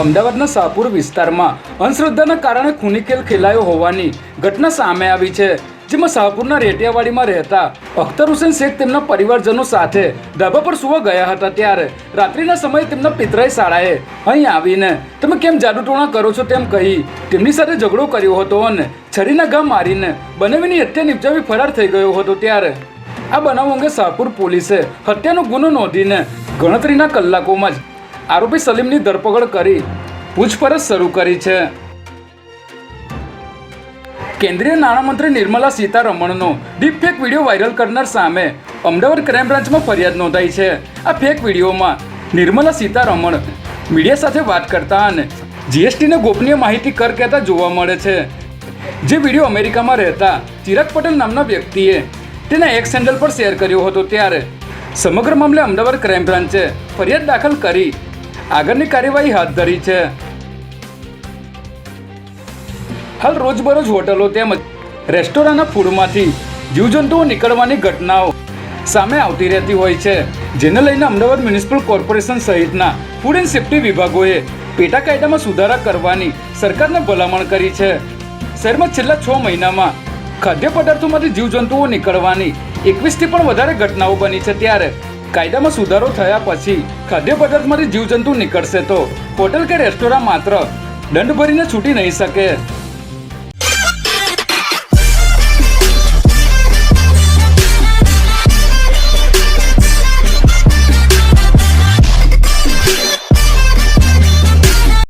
અમદાવાદના શાહપુર વિસ્તારમાં અંધશ્રદ્ધાના કારણે ખૂની ખેલ ખેલાયો હોવાની ઘટના સામે આવી છે, જેમાં શાહપુરના રેટિયાવાડીમાં રહેતા અખ્તર હુસેન શેખ તેમના પરિવારજનો સાથે ધાબા પર સુવા ગયા હતા ત્યારે રાત્રિના સમયે તેમના પિતરાઈ શાળાએ અહીં આવીને, તમે કેમ જાદુટોણા કરો છો? તેમ કહી તેમની સાથે ઝઘડો કર્યો હતો અને છરીના ઘા મારીને બનેવીની હત્યા નિપજાવી ફરાર થઈ ગયો હતો ત્યારે આ બનાવ અંગે શાહપુર પોલીસે હત્યાનો ગુનો નોંધીને ગણતરીના કલાકોમાં જ આરોપી સલીમની ધરપકડ કરી પૂછપરછ શરૂ કરી છે. કેન્દ્રીય નાણામંત્રી નિર્મલા સીતારમણનો ડીપ ફેક વીડિયો વાયરલ કરનાર સામે અમદાવાદ ક્રાઇમ બ્રાન્ચમાં ફરિયાદ નોંધાઈ છે. આ ફેક વિડીયોમાં નિર્મલા સીતારમણ મીડિયા સાથે વાત કરતા અને જીએસટીને ગોપનીય માહિતી કર કહેતા જોવા મળે છે. જે વીડિયો અમેરિકામાં રહેતા ચિરાગ પટેલ નામના વ્યક્તિએ તેના એક્સ હેન્ડલ પર શેર કર્યો હતો ત્યારે સમગ્ર મામલે અમદાવાદ ક્રાઇમ બ્રાન્ચે ફરિયાદ દાખલ કરી આગળની કાર્યવાહી હાથ ધરી છે. હાલ રોજબરોજ હોટલો તેમજ રેસ્ટોરાંના ફૂડમાંથી જીવજંતુઓ નીકળવાની ઘટનાઓ સામે આવતી રહેતી હોય છે, જેને લઈને અમદાવાદ મ્યુનિસિપલ કોર્પોરેશન સહિતના ફૂડ એન્ડ સેફ્ટી વિભાગોએ પેટા કાયદામાં સુધારા કરવાની સરકારને ભલામણ કરી છે. શહેરમાં છેલ્લા છ મહિનામાં ખાદ્ય પદાર્થોમાંથી જીવજંતુઓ નીકળવાની એકવીસથી પણ વધારે ઘટનાઓ બની છે ત્યારે કાયદામાં સુધારો થયા પછી ખાદ્ય પદાર્થમાંથી જીવજંતુ નીકળશે તો હોટલ કે રેસ્ટોરન્ટ માત્ર દંડ ભરીને છૂટી નહીં શકે.